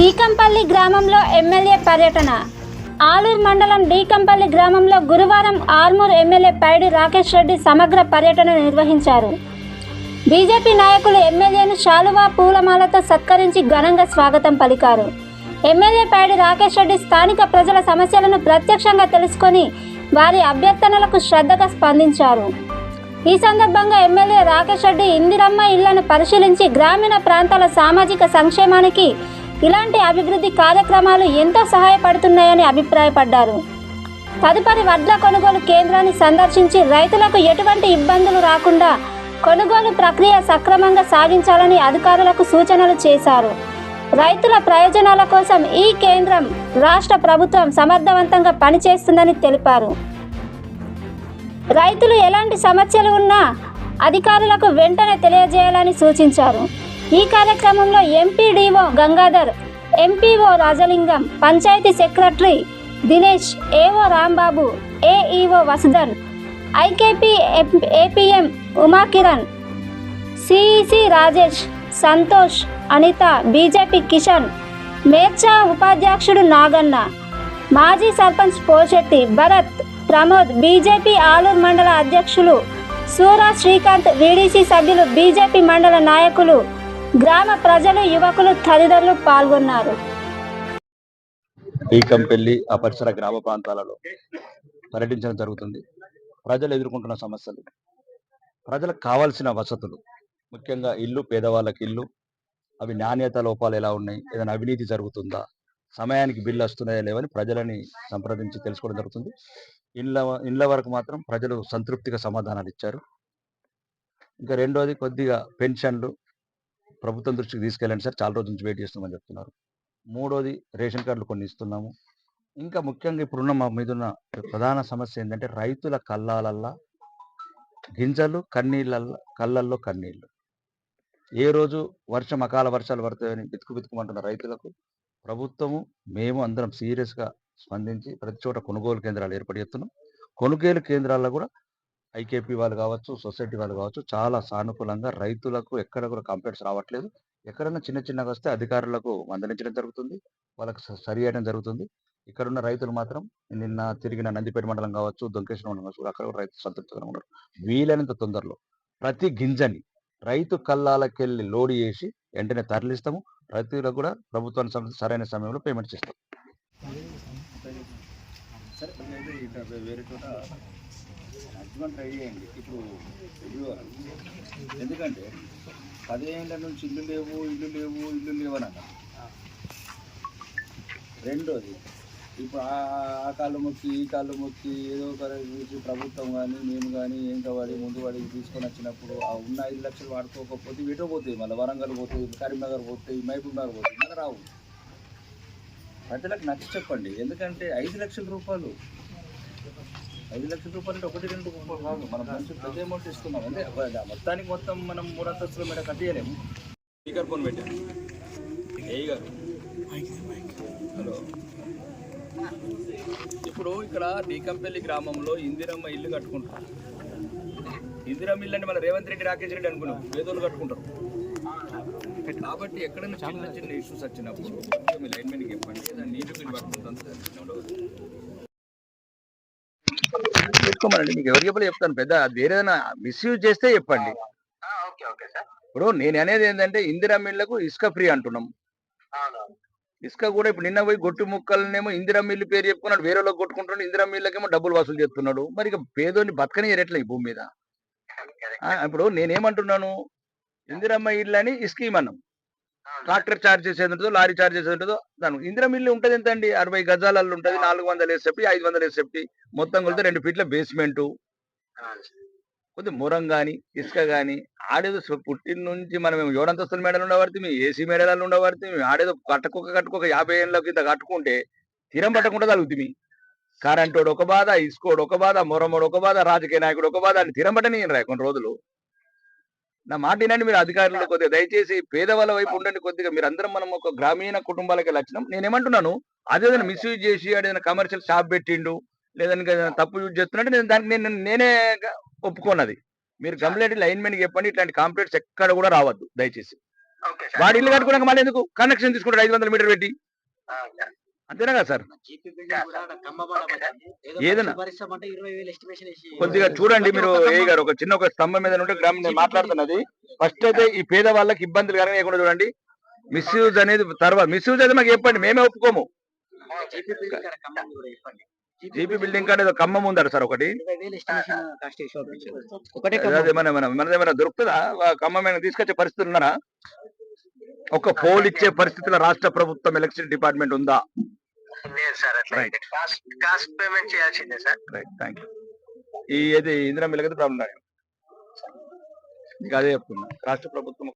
డీకంపల్లి గ్రామంలో ఎమ్మెల్యే పర్యటన. ఆలూరు మండలం డీకంపల్లి గ్రామంలో గురువారం ఆర్మూర్ ఎమ్మెల్యే పైడి రాకేష్ రెడ్డి సమగ్ర పర్యటన నిర్వహించారు. బీజేపీ నాయకులు ఎమ్మెల్యేను శాలువా పూలమాలతో సత్కరించి ఘనంగా స్వాగతం పలికారు. ఎమ్మెల్యే పైడి రాకేష్ రెడ్డి స్థానిక ప్రజల సమస్యలను ప్రత్యక్షంగా తెలుసుకొని వారి అభ్యర్థనలకు శ్రద్ధగా స్పందించారు. ఈ సందర్భంగా ఎమ్మెల్యే రాకేష్ రెడ్డి ఇందిరమ్మ ఇళ్ళను పరిశీలించి గ్రామీణ ప్రాంతాల సామాజిక సంక్షేమానికి ఇలాంటి అభివృద్ధి కార్యక్రమాలు ఎంతో సహాయపడుతున్నాయని అభిప్రాయపడ్డారు. తదుపరి వడ్ల కొనుగోలు కేంద్రాన్ని సందర్శించి రైతులకు ఎటువంటి ఇబ్బందులు రాకుండా కొనుగోలు ప్రక్రియ సక్రమంగా సాగించాలని అధికారులకు సూచనలు చేశారు. రైతుల ప్రయోజనాల కోసం ఈ కేంద్రం రాష్ట్ర ప్రభుత్వం సమర్థవంతంగా పనిచేస్తుందని తెలిపారు. రైతులు ఎలాంటి సమస్యలు ఉన్నా అధికారులకు వెంటనే తెలియజేయాలని సూచించారు. ఈ కార్యక్రమంలో MPDO Gangadhar MPO Rajalingam panchayat secretary Dinesh AO Rambabu AEO Vasudhan IKP APM Umakiran CEC Rajesh Santosh Anitha BJP Kisan Morcha ఉపాధ్యక్షుడు నాగన్న మాజీ సర్పంచ్ పోషెట్టి భరత్ ప్రమోద్ బీజేపీ ఆలూరు మండల అధ్యక్షులు సూరా శ్రీకాంత్ వీడీసీ సభ్యులు బీజేపీ మండల నాయకులు గ్రామ ప్రజలు యువకులు తదితరులు పాల్గొన్నారు. బీకంపెల్లి ఆ పరిసర గ్రామ ప్రాంతాలలో పర్యటించడం జరుగుతుంది. ప్రజలు ఎదుర్కొంటున్న సమస్యలు ప్రజలకు కావాల్సిన వసతులు ముఖ్యంగా ఇల్లు పేదవాళ్ళకి ఇల్లు అవి నాణ్యత లోపాలు ఎలా ఉన్నాయి ఏదైనా అవినీతి జరుగుతుందా సమయానికి బిల్లు వస్తున్నాయా లేవని ప్రజలని సంప్రదించి తెలుసుకోవడం జరుగుతుంది. ఇండ్ల ఇండ్ల వరకు మాత్రం ప్రజలు సంతృప్తిగా సమాధానాలు ఇచ్చారు. ఇంకా రెండోది కొద్దిగా పెన్షన్లు ప్రభుత్వం దృష్టికి తీసుకెళ్ళండి సార్ చాలా రోజుల నుంచి వెయిట్ చేస్తున్నామని చెప్తున్నారు. మూడోది రేషన్ కార్డులు కొన్ని ఇస్తున్నాము. ఇంకా ముఖ్యంగా ఇప్పుడున్న మా మీద ఉన్న ప్రధాన సమస్య ఏంటంటే రైతుల కళ్ళాలల్లా గింజలు కన్నీళ్ళల్లో కళ్ళల్లో కన్నీళ్ళు. ఏ రోజు వర్షం అకాల వర్షాలు పడతాయని బితుకు బితుకుమంటున్న రైతులకు ప్రభుత్వము మేము అందరం సీరియస్గా స్పందించి ప్రతి చోట కొనుగోలు కేంద్రాలు ఏర్పడి చేస్తున్నాం. కొనుగోలు కేంద్రాల్లో కూడా ఐకేపీ వాళ్ళు కావచ్చు సొసైటీ వాళ్ళు కావచ్చు చాలా సానుకూలంగా రైతులకు ఎక్కడ కూడా కంప్లైంట్స్ రావట్లేదు ఎక్కడైనా చిన్న చిన్నగా వస్తే అధికారులకు మందలించడం జరుగుతుంది వాళ్ళకి సరి చేయడం జరుగుతుంది ఇక్కడ ఉన్న రైతులు మాత్రం నిన్న తిరిగిన నందిపేట మండలం కావచ్చు దొంకేశ్వర మండలం కావచ్చు అక్కడ కూడా రైతులు సంతృప్తిగా ఉన్నారు వీలైనంత తొందరలో ప్రతి గింజని రైతు కళ్ళాలకెళ్ళి లోడ్ చేసి వెంటనే తరలిస్తాము రైతులకు కూడా ప్రభుత్వానికి సంబంధించి సరైన సమయంలో పేమెంట్ చేస్తాం సరే మ్యాక్సిమం ట్రై చేయండి. ఇప్పుడు ఎందుకంటే పదిహేనుల నుంచి ఇల్లు లేవు ఇల్లు లేవు ఇల్లు లేవు అన్న రెండోది ఇప్పుడు ఆ కాళ్ళు మొక్కి ఈ కాళ్ళు మొక్కి ఏదో ఒక చూసి ప్రభుత్వం కానీ మేము కానీ ఏం కావాలి ముందు వాడికి తీసుకొని వచ్చినప్పుడు ఆ ఉన్న ఐదు లక్షలు వాడుకోకపోతే ఎటో పోతాయి? మళ్ళీ వరంగల్ పోతాయి కరీంనగర్ పోతాయి మహబూబ్ నగర్ పోతాయి మళ్ళీ రావు. ప్రజలకు నచ్చి చెప్పండి. ఎందుకంటే ఐదు లక్షల రూపాయలు ఐదు లక్షల రూపాయలు అంటే ఒకటి రెండు కాదు మనం మంచి పెద్ద అమౌంట్ ఇస్తున్నాం అంటే మొత్తానికి మొత్తం మనం మూడు అంతస్తుల మీద కట్టేయలేము. స్పీకర్ ఫోన్ పెట్టాను ఏ గారు? హలో. ఇప్పుడు ఇక్కడ డీకంపల్లి గ్రామంలో ఇందిరమ్మ ఇల్లు కట్టుకుంటారు. ఇందిరమ్మ ఇల్లు అంటే మన రేవంత్ రెడ్డి రాకేష్ రెడ్డి అనుకున్నాం. పేదోళ్ళు కట్టుకుంటారు. కాబట్టి ఎక్కడైనా చిన్న చిన్న ఇష్యూస్ వచ్చినప్పుడు మీ లైన్ మెన్కి చెప్పండి. ఏదైనా నీటి బిల్ పడుతుంది పెట్టుకోమనండి మీకు ఎవరు చెప్పలే చెప్తాను. పెద్ద అది ఏదైనా మిస్యూజ్ చేస్తే చెప్పండి. ఇప్పుడు నేను అనేది ఏంటంటే ఇందిరా మిల్లకు ఇసుక ఫ్రీ అంటున్నాం. ఇసుక కూడా ఇప్పుడు నిన్న పోయి గొట్టు ముక్కలనేమో ఇందిరా మిల్లు పేరు చెప్పుకున్నాడు. వేరే వాళ్ళకి కొట్టుకుంటున్నాడు. ఇందిరా మిల్లకేమో డబ్బులు వసూలు చేస్తున్నాడు. మరి ఇక పేదోని బతకని ఎట్లా ఈ భూమి మీద. ఇప్పుడు నేనేమంటున్నాను? ఇందిరమ్మ ఇల్లు అని ఈ స్కీమ్ అన్నాం. ట్రాక్టర్ చార్జెస్ ఏది ఉంటుందో లారీ చార్జెస్ ఉంటుందో దాని ఇందిరా మిల్లు ఉంటుంది ఎంత అండి అరవై గజాలలో ఉంటుంది నాలుగు వందల ఎస్ఎఫ్టీ ఐదు వందల ఎస్ఎఫ్టీ మొత్తం కొలితే రెండు ఫీట్ల బేస్మెంట్. కొద్ది మురం గాని ఇసుక గాని ఆడేదో పుట్టిన నుంచి మనం ఏడంతస్తుల మేడలు ఉండబడితే మీ ఏసీ మేడలు ఉండబడితే మేము ఆడేదో కట్టుకోక కట్టుకోక యాభై ఏళ్ళ కింద కట్టుకుంటే తీరం పట్టకుండా తగ్గుతుంది కరెంటోడు ఒక బాధ ఇసుకోడు ఒక బాధ మొరమోడు ఒక బాధ రాజకీయ నాయకుడు ఒక బాధ అని తీరం పట్టని రా కొన్ని రోజులు. నా మాట వినండి మీరు అధికారులు కొద్దిగా దయచేసి పేదవాళ్ళ వైపు ఉండండి కొద్దిగా. మీరు అందరం మనం ఒక గ్రామీణ కుటుంబాలకి వచ్చినాం నేనేమంటున్నాను? అదేదైనా మిస్యూజ్ చేసి ఏదైనా కమర్షియల్ షాప్ పెట్టిండు లేదని ఏదైనా తప్పు యూజ్ చేస్తున్నట్టు నేను దానికి నేను నేనే ఒప్పుకోనది మీరు కంప్లైంట్ లైన్ మెన్కి చెప్పండి ఇట్లాంటి కంప్లైంట్స్ ఎక్కడ కూడా రావద్దు దయచేసి. వాడి ఇల్లు కట్టుకోవడానికి మళ్ళీ ఎందుకు? కనెక్షన్ తీసుకుంటాడు ఐదు వందల మీటర్ పెట్టి. అంతేనా కదా సార్? ఏదైనా? కొద్దిగా చూడండి మీరు ఏ గారు ఒక చిన్న ఒక స్తంభం మీద ఉంటే గ్రామం నేను మాట్లాడుతున్నది. ఫస్ట్ అయితే ఈ పేద వాళ్ళకి ఇబ్బందులు కలగకుండా చూడండి. మిస్యూజ్ అనేది తర్వాత మిస్యూజ్ అయితే మాకు చెప్పండి మేమే ఒప్పుకోము. జీపీ బిల్డింగ్ కాడ ఏదో ఖమ్మం ఉందట సార్ ఒకటి. మనదేమైనా దొరుకుతుందా? ఖమ్మం తీసుకొచ్చే పరిస్థితులు ఉన్నారా? ఒక పోల్ ఇచ్చే పరిస్థితుల రాష్ట్ర ప్రభుత్వం ఎలక్షన్ డిపార్ట్మెంట్ ఉందా? లేదు సార్ అట్లా Right. కాస్ట్ కాస్ట్ పేమెంట్ చేయాల్సిందే సార్. రైట్ థ్యాంక్ యూ ఈ ఏది ఇందిరా మిల్లకైతే ప్రాబ్లం మీకు అదే చెప్తున్నా. రాష్ట్ర ప్రభుత్వం